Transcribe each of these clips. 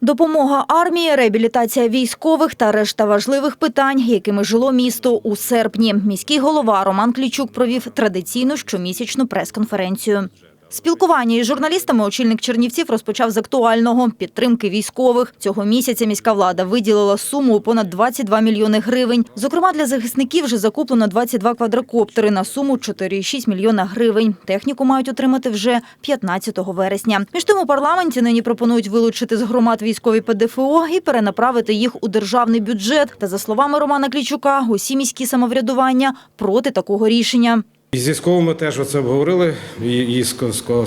Допомога армії, реабілітація військових та решта важливих питань, якими жило місто у серпні. Міський голова Роман Клічук провів традиційну щомісячну прес-конференцію. Спілкування із журналістами очільник Чернівців розпочав з актуального – підтримки військових. Цього місяця міська влада виділила суму у понад 22 мільйони гривень. Зокрема, для захисників вже закуплено 22 квадрокоптери на суму 4,6 мільйона гривень. Техніку мають отримати вже 15 вересня. Між тим у парламенті нині пропонують вилучити з громад військові ПДФО і перенаправити їх у державний бюджет. Та за словами Романа Клічука, усі міські самоврядування проти такого рішення. І з військовими теж оце обговорили, і, з,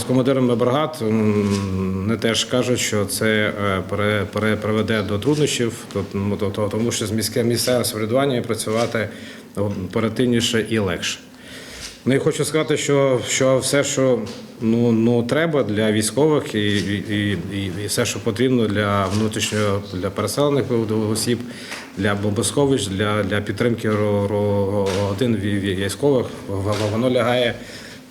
командирами бригад вони теж кажуть, що це е, приведе до труднощів, то- то- то- тому що з міське місцеве самоврядування працювати оперативніше і легше. Ну і хочу сказати, що, що все, що ну, ну, треба для військових, і, і, і, і все, що потрібно для внутрішнього для переселених осіб, для бомбосховищ, для, для підтримки вій- військових, воно лягає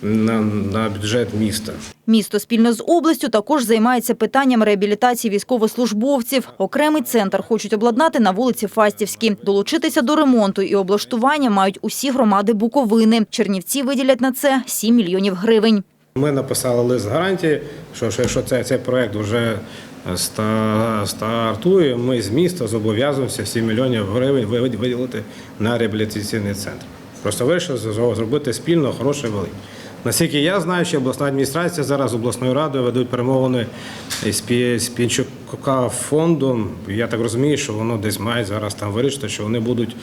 на, на бюджет міста. Місто спільно з областю також займається питанням реабілітації військовослужбовців. Окремий центр хочуть обладнати на вулиці Фастівській. Долучитися до ремонту і облаштування мають усі громади Буковини. Чернівці виділять на це 7 мільйонів гривень. Ми написали лист гарантії, що, що цей, цей проект вже стартує, ми з міста зобов'язуємося 7 мільйонів гривень виділити на реабілітаційний центр. Просто вирішили зробити спільно хороше велике. Наскільки я знаю, що обласна адміністрація зараз обласною радою ведуть перемовини з Пінчука фондом. Я так розумію, що воно десь має зараз там вирішити, що вони будуть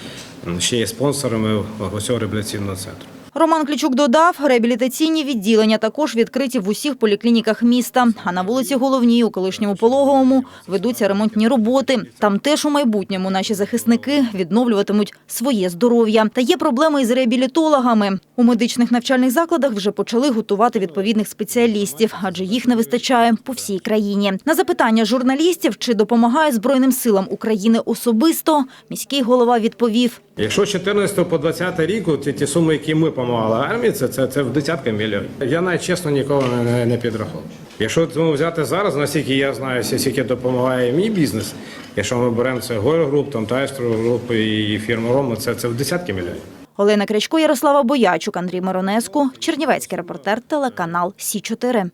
ще є спонсорами цього реабілітаційного центру. Роман Клічук додав, реабілітаційні відділення також відкриті в усіх поліклініках міста. А на вулиці Головній, у колишньому пологовому, ведуться ремонтні роботи. Там теж у майбутньому наші захисники відновлюватимуть своє здоров'я. Та є проблеми із реабілітологами. У медичних навчальних закладах вже почали готувати відповідних спеціалістів, адже їх не вистачає по всій країні. На запитання журналістів, чи допомагає Збройним силам України особисто, міський голова відповів. Якщо з 14 по 20 рік, ті, суми, які ми допомагали армії, це, це, це в десятки мільйонів. Я навіть чесно ніколи не, не, не підраховував. Якщо тому взяти зараз, наскільки я знаю, скільки допомагає мій бізнес, якщо ми беремо це Гойл Груп, там Тайстру Груп і фірму Рома, це, це в десятки мільйонів. Олена Крячко, Ярослава Боячук, Андрій Миронеску, Чернівецький репортер, телеканал Сі 4